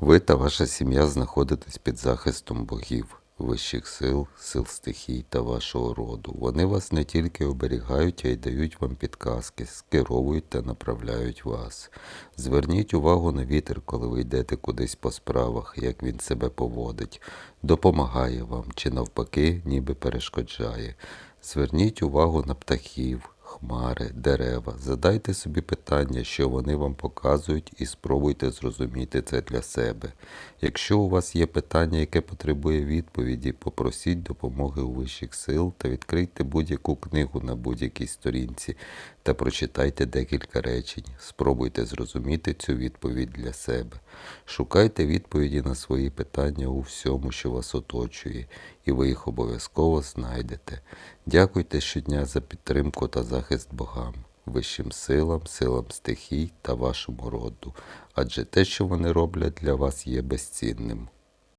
Ви та ваша сім'я знаходитесь під захистом богів, вищих сил, сил стихій та вашого роду. Вони вас не тільки оберігають, а й дають вам підказки, скеровують та направляють вас. Зверніть увагу на вітер, коли ви йдете кудись по справах, як він себе поводить, допомагає вам чи навпаки, ніби перешкоджає. Зверніть увагу на птахів, хмари, дерева. Задайте собі питання, що вони вам показують, і спробуйте зрозуміти це для себе. Якщо у вас є питання, яке потребує відповіді, попросіть допомоги у вищих сил та відкрийте будь-яку книгу на будь-якій сторінці та прочитайте декілька речень. Спробуйте зрозуміти цю відповідь для себе. Шукайте відповіді на свої питання у всьому, що вас оточує, і ви їх обов'язково знайдете. Дякуйте щодня за підтримку та захист богам, вищим силам, силам стихій та вашому роду, адже те, що вони роблять для вас, є безцінним.